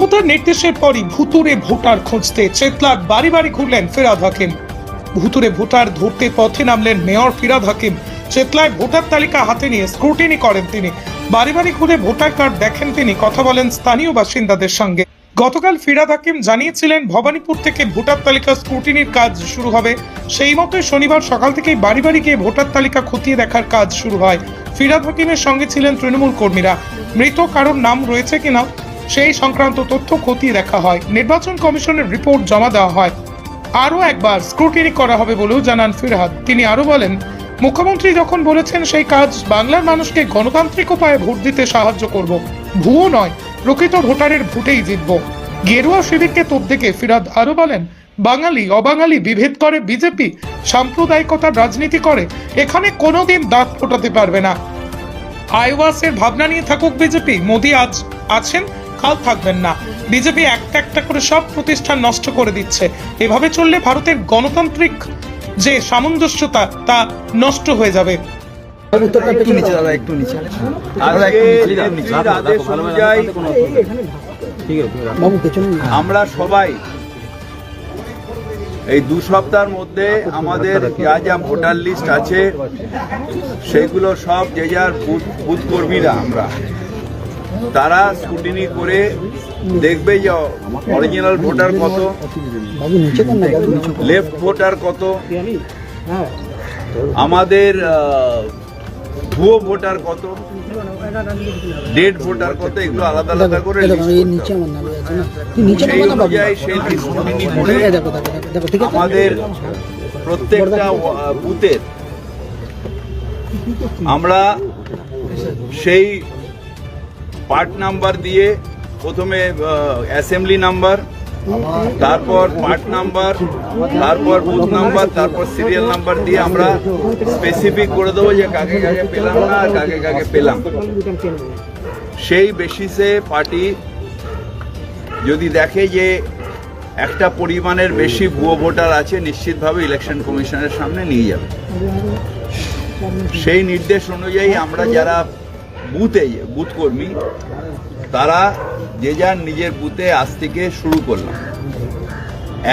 মমতার নির্দেশের পরই ভুতুরে ভোটার খুঁজতে চেতলার বাড়ি বাড়ি ঘুরলেন ফিরাদ হাকিম। ভুতুরে ভোটার ধরতে পথে নামলেন মেয়র ফিরাদ হাকিম। চেতলায় ভোটার তালিকা হাতে নিয়ে স্ক্রুটিনি করেন তিনি। বাড়ি বাড়ি ঘুরে ভোটার কার্ড দেখেন তিনি, কথা বলেন স্থানীয় বাসিন্দাদের সঙ্গে। গতকাল ফিরাদ হাকিম জানিয়েছিলেন, ভবানীপুর থেকে ভোটার তালিকা স্ক্রুটিনির কাজ শুরু হবে। সেই মতোই শনিবার সকাল থেকেই বাড়ি বাড়ি গিয়ে ভোটার তালিকা খতিয়ে দেখার কাজ শুরু হয়। ফিরাদ হাকিমের সঙ্গে ছিলেন তৃণমূল কর্মীরা। মৃত কারোর নাম রয়েছে কিনা সেই সংক্রান্ত তথ্য খতিয়ে দেখা হয়। নির্বাচন কমিশনের রিপোর্ট জমা দেওয়া হয়। আরও একবার স্ক্রুটিনি করা হবে বলেও জানান ফিরহাদ। তিনি আরও বলেন, মুখ্যমন্ত্রী যখন বলেছেন সেই কাজ বাংলার মানুষকে গণতান্ত্রিক উপায়ে ভোট দিতে সাহায্য করব, ভুয়ো নয়, প্রকৃত ভোটারের ভোটেই জিতব। গেরুয়া শিবিরকে তোপ দেখে ফিরাদ আরও বলেন, বাঙালি, অবাঙালি বিভেদ করে বিজেপি সাম্প্রদায়িকতার রাজনীতি করে, এখানে কোনোদিন দাঁত ফোটাতে পারবে না। আইওয়াসের ভাবনা নিয়ে থাকুক বিজেপি, মোদী আজ আছেন কাল থাকবেন না। বিজেপি একটা একটা করে সব প্রতিষ্ঠান নষ্ট করে দিচ্ছে। এভাবে চললে ভারতের গণতান্ত্রিক যে সামঞ্জস্যতা তা নষ্ট হয়ে যাবে। একটু নিচে দাদা একটু নিচে। আমরা সবাই এই দু সপ্তাহের মধ্যে আমাদের যা যা ভোটার লিস্ট আছে সেগুলো সব যে যার বুথ বুথ কর্মীরা আমরা। তারা স্কুটিনি করে দেখবে যে অরিজিনাল ভোটার কত লেফট ভোটার কত। আমাদের ভুয়ো ভোটার কত ডেড ভোটার কত এগুলো আলাদা আলাদা করে সেই অনুযায়ী সেই লিস্ট স্কুটিনি করে আমাদের প্রত্যেকটা বুথের আমরা সেই পার্ট নাম্বার দিয়ে প্রথমে অ্যাসেম্বলি নাম্বার, তারপর পার্ট নাম্বার, তারপর বুথ নাম্বার, তারপর সিরিয়াল নাম্বার দিয়ে আমরা স্পেসিফিক করে দেবো যে কাকে কাকে পেলাম না আর কাকে কাকে পেলাম। সেই বেসিসে পার্টি যদি দেখে যে একটা পরিমাণের বেশি ভুয়ো ভোটার আছে, নিশ্চিতভাবে ইলেকশন কমিশনের সামনে নিয়ে যাবে। সেই নির্দেশ অনুযায়ী আমরা যারা বুথে বুথ কর্মী তারা যে যার নিজের বুথে আজ থেকে শুরু করলাম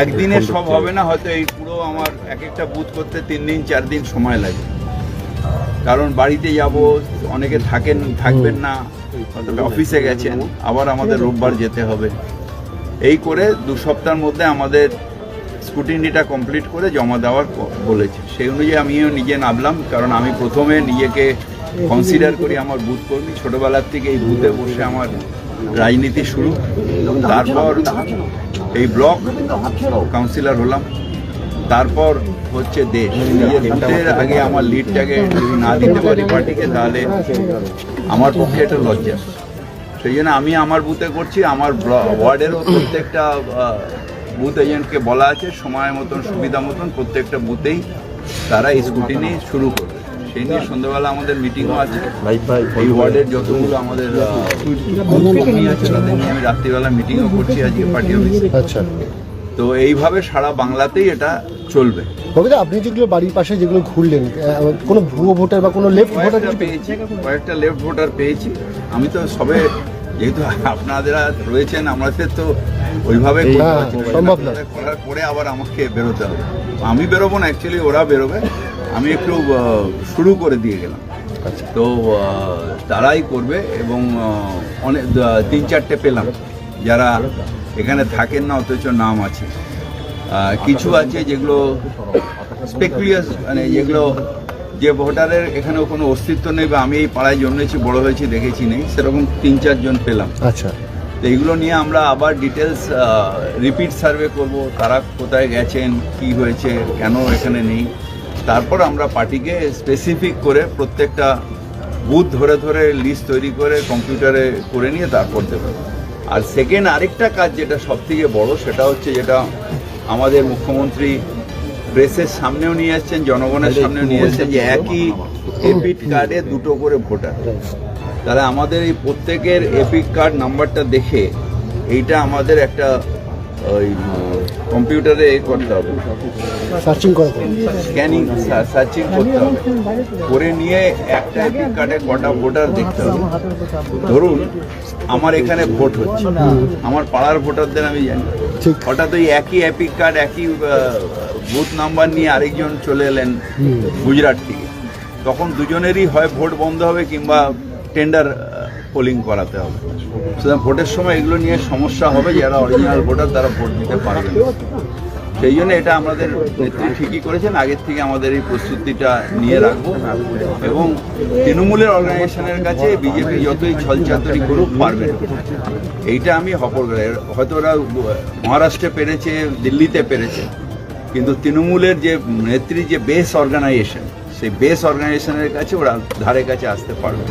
একদিনে সব হবে। না হয়তো এই পুরো আমার এক একটা বুথ করতে তিন দিন চার দিন সময় লাগে। কারণ বাড়িতে যাব অনেকে থাকেন থাকবেন না অফিসে গেছেন আবার আমাদের রোববার যেতে হবে। এই করে দু সপ্তাহের মধ্যে আমাদের স্কুটিনিটা কমপ্লিট করে জমা দেওয়ার বলেছে। সেই অনুযায়ী আমিও নিজে নামলাম কারণ আমি প্রথমে নিজেকে কনসিডার করি আমার বুথ কর্মী। ছোটোবেলার থেকে এই বুথে বসে আমার রাজনীতি শুরু। তারপর এই ব্লক কাউন্সিলর হলাম। তারপর হচ্ছে দেশ। নিজের আগে আমার লিডটাকে যদি না দিতে পারি পার্টিকে, তাহলে আমার পক্ষে এটা লজ্জা। সেই জন্য আমি আমার বুথে করছি, আমার ওয়ার্ডেরও প্রত্যেকটা বুথ এজেন্টকে বলা আছে, সময় মতন, সুবিধা মতন প্রত্যেকটা বুথেই তারা স্কুটিনি শুরু করবে। সেই নিয়ে সন্ধ্যাবেলা আমাদের মিটিংও আছে। এই ওয়ার্ডের যতগুলো আমাদের কর্মী আছে তাদের নিয়ে আমি রাত্রিবেলা মিটিংও করছি আজকে পার্টি অফিসে আচ্ছা। তো এইভাবে সারা বাংলাতেই এটা চলবে। কবিতা আপনি যেগুলো বাড়ির পাশে যেগুলো ঘুরলেন কোনো ভুয়ো ভোটার বা কোনো লেফট ভোটার পেয়েছি কয়েকটা লেফট ভোটার পেয়েছি। আমি তো সবে যেহেতু আপনারা রয়েছেন আমাদের তো ওইভাবে হ্যাঁ। সম্ভব না। করার পরে আবার আমাকে বেরোতে হবে। আমি বেরোবো না অ্যাকচুয়ালি ওরা বেরোবে। আমি একটু শুরু করে দিয়ে গেলাম। আচ্ছা। তো তারাই করবে এবং অনেক তিন চারটে পেলাম। যারা এখানে থাকেন না অথচ নাম আছে। কিছু আছে যেগুলো স্পেকুলিয়াস মানে যেগুলো যে ভোটারের এখানে কোনো অস্তিত্ব নেই বা আমি এই পাড়ায় জন্মেছি বড় হয়েছি দেখেছি নেই সেরকম তিন চারজন পেলাম। আচ্ছা। তো এইগুলো নিয়ে আমরা আবার ডিটেলস রিপিট সার্ভে করব তারা কোথায় গেছেন কি হয়েছে কেন এখানে নেই। তারপর আমরা পার্টিকে স্পেসিফিক করে প্রত্যেকটা বুথ ধরে ধরে লিস্ট তৈরি করে কম্পিউটারে করে নিয়ে তারপর দেবো। আর সেকেন্ড আরেকটা কাজ যেটা সব থেকে বড় সেটা হচ্ছে যেটা আমাদের মুখ্যমন্ত্রী প্রেসের সামনেও নিয়ে আসছেন জনগণের সামনেও নিয়ে আসছেন যে একই এপিট কার্ডে দুটো করে ভোটার তাহলে আমাদের এই প্রত্যেকের এপিক কার্ড নাম্বারটা দেখে এইটা আমাদের একটা ওই কম্পিউটারে এ করতে হবে। সার্চিং করতে। স্ক্যানিং সার্চিং করতে হবে। করে নিয়ে একটা এপিক কার্ডে কটা ভোটার দেখতে হবে। ধরুন আমার এখানে ভোট হচ্ছে। আমার পাড়ার ভোটারদের আমি জানি। হঠাৎ ওই একই এপিক কার্ড একই বুথ নাম্বার নিয়ে আরেকজন চলে এলেন গুজরাট থেকে। তখন দুজনেরই হয় ভোট বন্ধ হবে কিংবা টেন্ডার পোলিং করাতে হবে। সুতরাং ভোটের সময় এগুলো নিয়ে সমস্যা হবে, যারা অরিজিনাল ভোটার তারা ভোট দিতে পারবে সেই জন্য এটা আমাদের নেত্রী ঠিকই করেছেন, আগের থেকে আমাদের এই প্রস্তুতিটা নিয়ে রাখব। এবং তৃণমূলের অর্গানাইজেশনের কাছে বিজেপি যতই ছলচাতুরি করুক পারবে এইটা আমি হপর হয়তো ওরা মহারাষ্ট্রে পেরেছে, দিল্লিতে পেরেছে। কিন্তু তৃণমূলের যে নেত্রী যে বেস অর্গানাইজেশন সেই বেস অর্গানাইজেশনের কাছে ওরা ধারে কাছে আসতে পারবে।